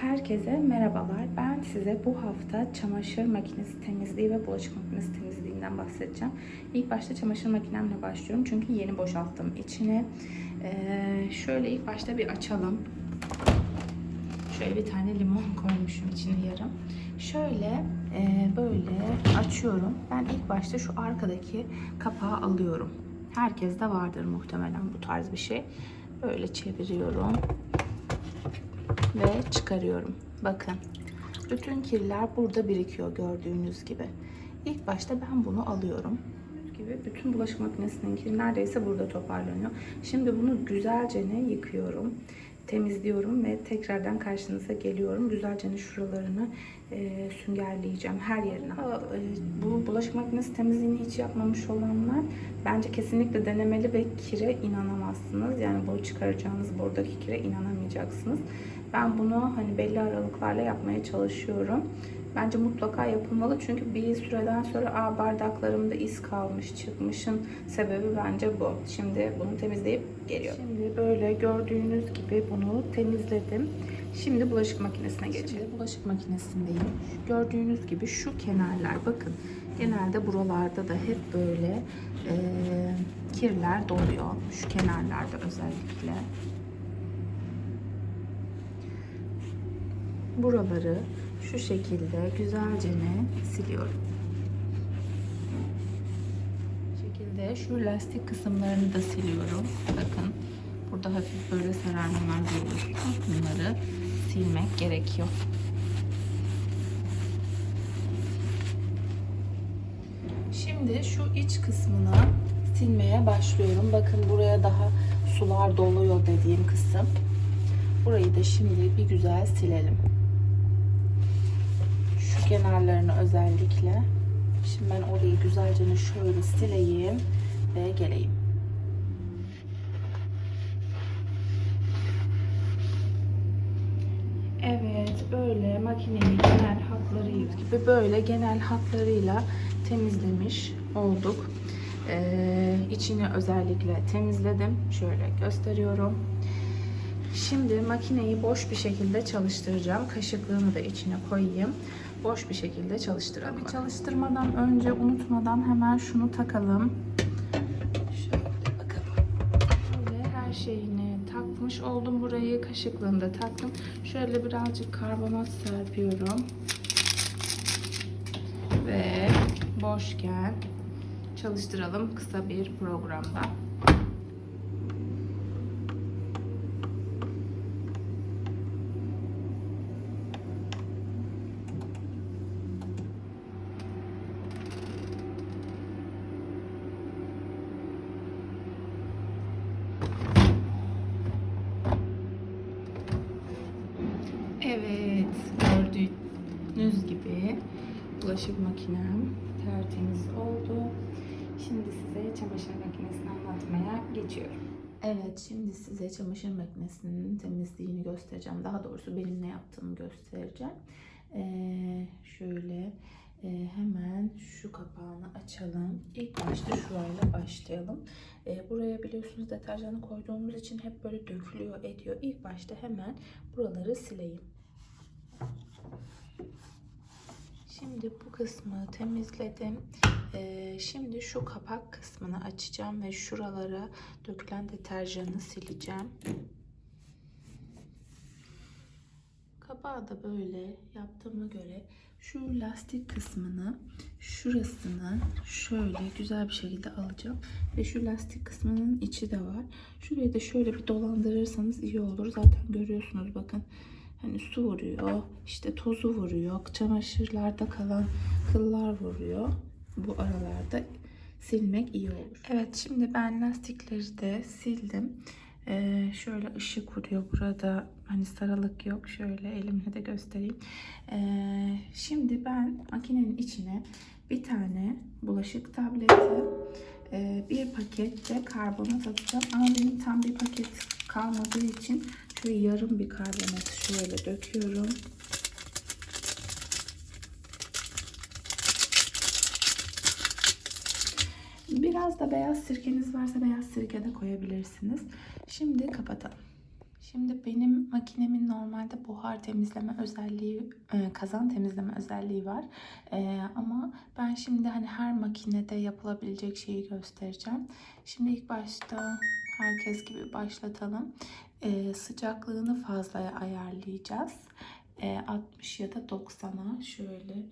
Herkese merhabalar. Ben size bu hafta çamaşır makinesi temizliği ve bulaşık makinesi temizliğinden bahsedeceğim. İlk başta çamaşır makinemle başlıyorum çünkü yeni boşalttım içine. Ee, şöyle ilk başta bir açalım. Şöyle bir tane limon koymuşum içine yarım. Şöyle e, böyle açıyorum. Ben ilk başta şu arkadaki kapağı alıyorum. Herkes de vardır muhtemelen bu tarz bir şey. Böyle çeviriyorum ve çıkarıyorum. Bakın. Bütün kirler burada birikiyor gördüğünüz gibi. İlk başta ben bunu alıyorum. Gibi bütün bulaşık makinesinin kiri neredeyse burada toparlanıyor. Şimdi bunu güzelce ne yıkıyorum. Temizliyorum ve tekrardan karşınıza geliyorum. Güzelce şuralarını e, süngerleyeceğim her yerine. E, bu bulaşık makinesi temizliğini hiç yapmamış olanlar bence kesinlikle denemeli ve kire inanamazsınız. Yani bu çıkaracağınız buradaki kire inanamayacaksınız. Ben bunu hani belli aralıklarla yapmaya çalışıyorum. Bence mutlaka yapılmalı çünkü bir süreden sonra Aa, bardaklarımda iz kalmış çıkmışın sebebi bence bu. Şimdi bunu temizleyip geliyorum. Şimdi böyle gördüğünüz gibi bunu temizledim. Şimdi bulaşık makinesine geçelim. Şimdi bulaşık makinesindeyim. Gördüğünüz gibi şu kenarlar bakın. Genelde buralarda da hep böyle e, kirler doluyor. Şu kenarlarda özellikle. buraları şu şekilde güzelce siliyorum. Bu şekilde şu lastik kısımlarını da siliyorum. Bakın burada hafif böyle sararmalar görüyorsunuz. Bunları silmek gerekiyor. Şimdi şu iç kısmını silmeye başlıyorum. Bakın buraya daha sular doluyor dediğim kısım. Burayı da şimdi bir güzel silelim kenarlarını özellikle. Şimdi ben orayı güzelce şöyle sileyim ve geleyim. Evet böyle makineyi genel hatları gibi böyle genel hatlarıyla temizlemiş olduk. Ee, içini özellikle temizledim. Şöyle gösteriyorum. Şimdi makineyi boş bir şekilde çalıştıracağım. Kaşıklığını da içine koyayım. Boş bir şekilde çalıştıralım. Tabii çalıştırmadan önce unutmadan hemen şunu takalım. Şöyle bakalım. Şöyle her şeyini takmış oldum burayı. Kaşıklığını da taktım. Şöyle birazcık karbonat serpiyorum. Ve boşken çalıştıralım kısa bir programda. Evet, gördüğünüz gibi bulaşık makinem tertemiz oldu. Şimdi size çamaşır makinesini anlatmaya geçiyorum. Evet, şimdi size çamaşır makinesinin temizliğini göstereceğim. Daha doğrusu benim ne yaptığımı göstereceğim. Ee, şöyle e, hemen şu kapağını açalım. İlk başta şurayla başlayalım. E, buraya biliyorsunuz deterjanı koyduğumuz için hep böyle dökülüyor ediyor. İlk başta hemen buraları sileyim. Şimdi bu kısmı temizledim. Ee, şimdi şu kapak kısmını açacağım ve şuralara dökülen deterjanı sileceğim. Kapağı da böyle yaptığıma göre şu lastik kısmını şurasını şöyle güzel bir şekilde alacağım ve şu lastik kısmının içi de var. Şurayı da şöyle bir dolandırırsanız iyi olur. Zaten görüyorsunuz bakın hani su vuruyor, işte tozu vuruyor, çamaşırlarda kalan kıllar vuruyor. Bu aralarda silmek iyi olur. Evet şimdi ben lastikleri de sildim. Ee, şöyle ışık vuruyor burada. Hani sarılık yok. Şöyle elimle de göstereyim. Ee, şimdi ben makinenin içine bir tane bulaşık tableti e, bir paket de karbonat atacağım. Ama benim tam bir paket kalmadığı için şöyle yarım bir karbonat şöyle döküyorum. Biraz da beyaz sirkeniz varsa beyaz sirke de koyabilirsiniz. Şimdi kapatalım. Şimdi benim makinemin normalde buhar temizleme özelliği, e, kazan temizleme özelliği var. E, ama ben şimdi hani her makinede yapılabilecek şeyi göstereceğim. Şimdi ilk başta herkes gibi başlatalım. E, sıcaklığını fazlaya ayarlayacağız. E, 60 ya da 90'a şöyle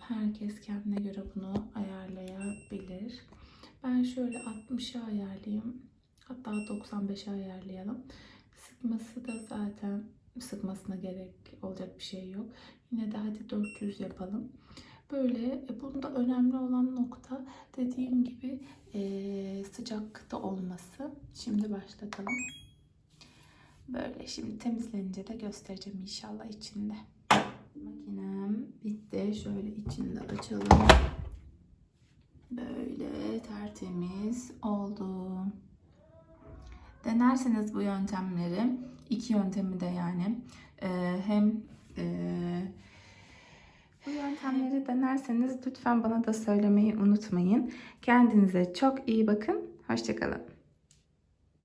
herkes kendine göre bunu ayarlayabilir. Ben şöyle 60'a ayarlayayım. Hatta 95'e ayarlayalım. Sıkması da zaten sıkmasına gerek olacak bir şey yok. Yine de hadi 400 yapalım. Böyle e, bunda önemli olan nokta dediğim gibi e, sıcakta olması. Şimdi başlatalım. Böyle şimdi temizlenince de göstereceğim inşallah içinde. Makinem bitti. Şöyle içinde açalım. Böyle tertemiz oldu. Denerseniz bu yöntemleri, iki yöntemi de yani e, hem e, bu yöntemleri denerseniz lütfen bana da söylemeyi unutmayın. Kendinize çok iyi bakın. Hoşçakalın.